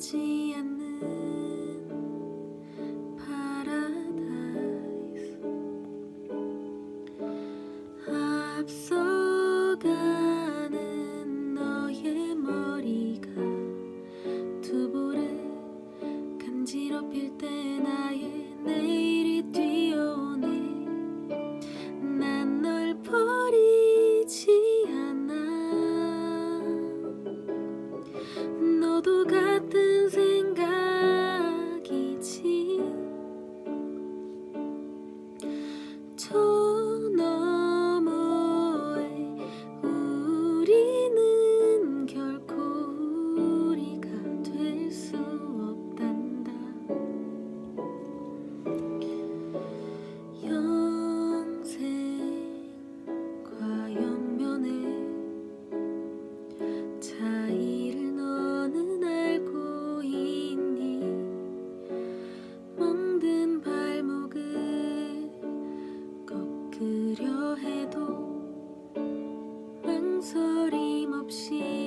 하지 않는 파라다이스 앞서 心。